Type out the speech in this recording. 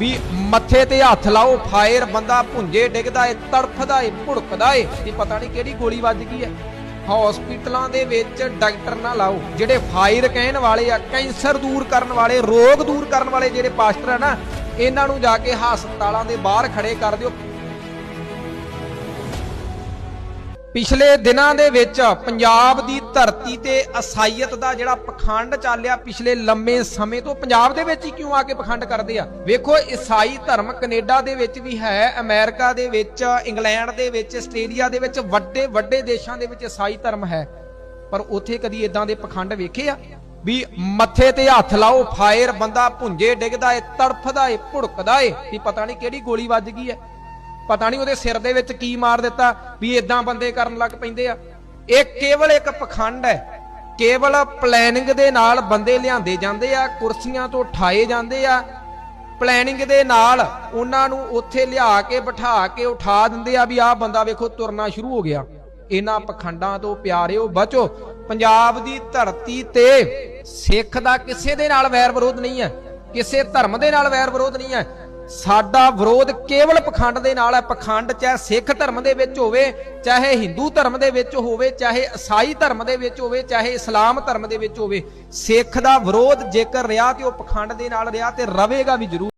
ਵੀ ਮੱਥੇ ਤੇ ਹੱਥ ਲਾਓ, ਫਾਇਰ ਬੰਦਾ ਭੁੰਜੇ ਡਿੱਗਦਾ ਏ, ਤੜਫਦਾ ਏ, ਭੁੜਕਦਾ ਏ, ਵੀ ਪਤਾ ਨਹੀਂ ਕਿਹੜੀ ਗੋਲੀ ਵੱਜ ਗਈ ਹੈ ਹਸਪੀਟਲਾਂ ਦੇ ਵਿੱਚ ਡਾਕਟਰ ਨਾ ਲਾਓ, ਜਿਹੜੇ ਫਾਇਰ ਕਹਿਣ ਵਾਲੇ ਆ, ਕੈਂਸਰ ਦੂਰ ਕਰਨ ਵਾਲੇ, ਰੋਗ ਦੂਰ ਕਰਨ ਵਾਲੇ ਜਿਹੜੇ ਪਾਸਟਰ ਆ ਨਾ, ਇਹਨਾਂ ਨੂੰ ਜਾ ਕੇ ਹਸਪਤਾਲਾਂ ਦੇ ਬਾਹਰ ਖੜੇ ਕਰ ਦਿਓ। ਪਿਛਲੇ ਦਿਨਾਂ ਦੇ ਵਿੱਚ ਪੰਜਾਬ ਦੀ ਧਰਤੀ ਤੇ ਅਸਾਈਅਤ ਦਾ ਜਿਹੜਾ ਪਖੰਡ ਚੱਲਿਆ, ਪਿਛਲੇ ਲੰਮੇ ਸਮੇਂ ਤੋਂ ਪੰਜਾਬ ਦੇ ਵਿੱਚ ਹੀ ਕਿਉਂ ਆ ਕੇ ਪਖੰਡ ਕਰਦੇ ਆ? ਵੇਖੋ, ਈਸਾਈ ਧਰਮ ਕੈਨੇਡਾ ਦੇ ਵਿੱਚ ਵੀ ਹੈ, ਅਮਰੀਕਾ ਦੇ ਵਿੱਚ, ਇੰਗਲੈਂਡ ਦੇ ਵਿੱਚ, ਆਸਟ੍ਰੇਲੀਆ ਦੇ ਵਿੱਚ, ਵੱਡੇ ਵੱਡੇ ਦੇਸ਼ਾਂ ਦੇ ਵਿੱਚ ਈਸਾਈ ਧਰਮ ਹੈ। ਪਰ ਉੱਥੇ ਕਦੀ ਇਦਾਂ ਦੇ ਪਖੰਡ ਵੇਖੇ ਆ? ਵੀ ਮੱਥੇ ਤੇ ਹੱਥ ਲਾਓ, ਫਾਇਰ, ਬੰਦਾ ਭੁੰਜੇ ਡਿੱਗਦਾ ਏ, ਤੜਫਦਾ ਏ, ਭੁੜਕਦਾ ਏ, ਵੀ ਪਤਾ ਨਹੀਂ ਕਿਹੜੀ ਗੋਲੀ ਵੱਜ ਗਈ ਹੈ ਪਤਾ ਨਹੀਂ ਉਹਦੇ ਸਿਰ ਦੇ ਵਿੱਚ ਕੀ ਮਾਰ ਦਿੱਤਾ ਵੀ ਇਦਾਂ ਬੰਦੇ ਕਰਨ ਲੱਗ ਪੈਂਦੇ ਆ। ਇਹ ਕੇਵਲ ਇੱਕ ਪਖੰਡ ਹੈ। ਕੇਵਲ ਪਲੈਨਿੰਗ ਦੇ ਨਾਲ ਬੰਦੇ ਲਿਆਂਦੇ ਜਾਂਦੇ ਆ, ਕੁਰਸੀਆਂ ਤੋਂ ਠਾਏ ਜਾਂਦੇ ਆ। ਪਲੈਨਿੰਗ ਦੇ ਨਾਲ ਉਹਨਾਂ ਨੂੰ ਉੱਥੇ ਲਿਆ ਕੇ, ਬਿਠਾ ਕੇ, ਉਠਾ ਦਿੰਦੇ ਆ ਵੀ ਆਹ ਬੰਦਾ ਵੇਖੋ ਤੁਰਨਾ ਸ਼ੁਰੂ ਹੋ ਗਿਆ। ਇਹਨਾਂ ਪਖੰਡਾਂ ਤੋਂ ਪਿਆਰਿਓ ਬਚੋ। ਪੰਜਾਬ ਦੀ ਧਰਤੀ ਤੇ ਸਿੱਖ ਦਾ ਕਿਸੇ ਦੇ ਨਾਲ ਵੈਰ ਵਿਰੋਧ ਨਹੀਂ ਹੈ। ਕਿਸੇ ਧਰਮ ਦੇ ਨਾਲ ਵੈਰ ਵਿਰੋਧ ਨਹੀਂ ਹੈ। ਸਾਡਾ ਵਿਰੋਧ ਕੇਵਲ ਪਖੰਡ ਦੇ ਨਾਲ ਹੈ। ਪਖੰਡ ਚਾਹੇ ਸਿੱਖ ਧਰਮ ਦੇ ਵਿੱਚ ਹੋਵੇ, ਚਾਹੇ ਹਿੰਦੂ ਧਰਮ ਦੇ ਵਿੱਚ ਹੋਵੇ, ਚਾਹੇ ਈਸਾਈ ਧਰਮ ਦੇ ਵਿੱਚ ਹੋਵੇ, ਚਾਹੇ ਇਸਲਾਮ ਧਰਮ ਦੇ ਵਿੱਚ ਹੋਵੇ, ਸਿੱਖ ਦਾ ਵਿਰੋਧ ਜੇਕਰ ਰਿਹਾ ਤੇ ਉਹ ਪਖੰਡ ਦੇ ਨਾਲ ਰਿਹਾ ਤੇ ਰਵੇਗਾ ਵੀ ਜ਼ਰੂਰ।